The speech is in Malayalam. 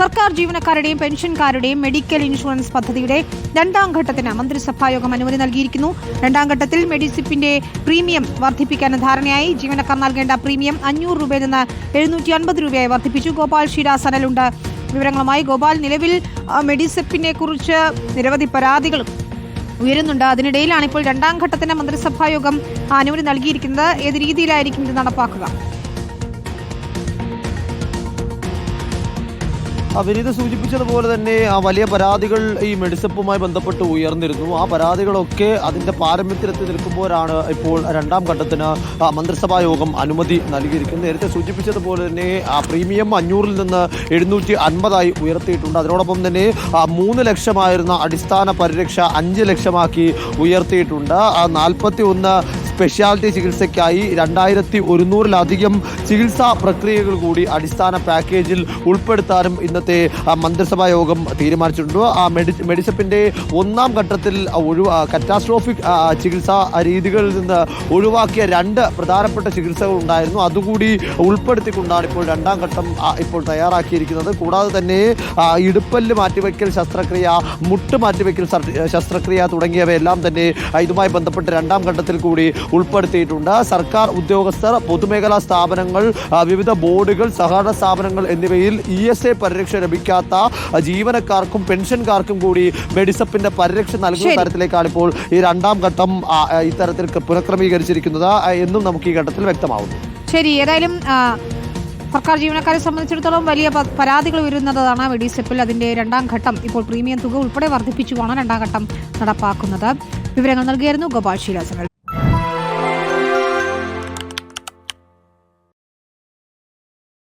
സർക്കാർ ജീവനക്കാരുടെയും പെൻഷൻകാരുടെയും മെഡിക്കൽ ഇൻഷുറൻസ് പദ്ധതിയുടെ രണ്ടാം ഘട്ടത്തിന് മന്ത്രിസഭായോഗം അനുമതി നൽകിയിരിക്കുന്നു. രണ്ടാം ഘട്ടത്തിൽ മെഡിസിപ്പിന്റെ പ്രീമിയം വർദ്ധിപ്പിക്കാൻ ധാരണയായി. ജീവനക്കാർ നൽകേണ്ട പ്രീമിയം അഞ്ഞൂറ് രൂപയിൽ നിന്ന് എഴുന്നൂറ്റി അൻപത് രൂപയായി വർദ്ധിപ്പിച്ചു. ഗോപാൽ ഷീരാസ് വിവരങ്ങളുമായി ഗോപാൽ നിലവിൽ മെഡിസെപ്പിനെ കുറിച്ച് നിരവധി പരാതികൾ ഉയരുന്നുണ്ട്. അതിനിടയിലാണ് ഇപ്പോൾ രണ്ടാം ഘട്ടത്തിന് മന്ത്രിസഭായോഗം അനുമതി നൽകിയിരിക്കുന്നത്. ഏത് രീതിയിലായിരിക്കും ഇത് നടപ്പാക്കുക? വിനീത് സൂചിപ്പിച്ചതുപോലെ തന്നെ ആ വലിയ പരാതികൾ ഈ മെഡിസപ്പുമായി ബന്ധപ്പെട്ട് ഉയർന്നിരുന്നു. ആ പരാതികളൊക്കെ അതിന്റെ പാരമ്യത്തിലെത്തി നിൽക്കുമ്പോഴാണ് ഇപ്പോൾ രണ്ടാം ഘട്ടത്തിന് മന്ത്രിസഭാ യോഗം അനുമതി നൽകിയിരിക്കുന്നത്. നേരത്തെ സൂചിപ്പിച്ചതുപോലെ തന്നെ ആ പ്രീമിയം അഞ്ഞൂറിൽ നിന്ന് എഴുന്നൂറ്റി അൻപതായി ഉയർത്തിയിട്ടുണ്ട്. അതിനോടൊപ്പം തന്നെ മൂന്ന് ലക്ഷമായിരുന്ന അടിസ്ഥാന പരിരക്ഷ അഞ്ച് ലക്ഷമാക്കി ഉയർത്തിയിട്ടുണ്ട്. നാൽപ്പത്തി ഒന്ന് സ്പെഷ്യാലിറ്റി ചികിത്സയ്ക്കായി രണ്ടായിരത്തി ഒരുന്നൂറിലധികം ചികിത്സാ പ്രക്രിയകൾ കൂടി അടിസ്ഥാന പാക്കേജിൽ ഉൾപ്പെടുത്താനും ഇന്നത്തെ മന്ത്രിസഭാ യോഗം തീരുമാനിച്ചിട്ടുണ്ട്. ആ മെഡി മെഡിസപ്പിന്റെ ഒന്നാം ഘട്ടത്തിൽ ഒഴിവ കറ്റാസ്ട്രോഫിക് ചികിത്സാ രീതികളിൽ നിന്ന് ഒഴിവാക്കിയ രണ്ട് പ്രധാനപ്പെട്ട ചികിത്സകൾ ഉണ്ടായിരുന്നു. അതുകൂടി ഉൾപ്പെടുത്തിക്കൊണ്ടാണ് ഇപ്പോൾ രണ്ടാം ഘട്ടം ഇപ്പോൾ തയ്യാറാക്കിയിരിക്കുന്നത്. കൂടാതെ തന്നെ ഇടുപ്പല്ല് മാറ്റിവെക്കൽ ശസ്ത്രക്രിയ മുട്ട് മാറ്റിവെക്കൽ ശസ്ത്രക്രിയ തുടങ്ങിയവയെല്ലാം തന്നെ ഇതുമായി ബന്ധപ്പെട്ട് രണ്ടാം ഘട്ടത്തിൽ കൂടി ഉൾപ്പെടുത്തിയിട്ടുണ്ട്. സർക്കാർ ഉദ്യോഗസ്ഥർ പൊതുമേഖലാ സ്ഥാപനങ്ങൾ വിവിധ ബോർഡുകൾ സഹകരണ സ്ഥാപനങ്ങൾ എന്നിവയിൽ ഇ എസ് എ പരിരക്ഷ ലഭിക്കാത്ത ജീവനക്കാർക്കും പെൻഷൻകാർക്കും കൂടി മെഡിസപ്പിന്റെ പരിരക്ഷ നൽകുന്ന. തരത്തിലേക്കാണ് ഇപ്പോൾ ഈ രണ്ടാം ഘട്ടം ഇത്തരത്തിൽ പുനഃക്രമീകരിച്ചിരിക്കുന്നത്. എന്നും നമുക്ക് ഈ ഘട്ടത്തിൽ വ്യക്തമാവുന്നു. ശരി ഏതായാലും സർക്കാർ ജീവനക്കാരെ സംബന്ധിച്ചിടത്തോളം വലിയ പരാതികൾ വരുന്നതാണ് മെഡിസെപ്പിൽ അതിന്റെ രണ്ടാം ഘട്ടം ഇപ്പോൾ പ്രീമിയം തുക ഉൾപ്പെടെ വർദ്ധിപ്പിച്ചുമാണ് രണ്ടാം ഘട്ടം നടപ്പാക്കുന്നത്. വിവരങ്ങൾ നൽകിയായിരുന്നു ഗോപാൽ ശീലാസനൽ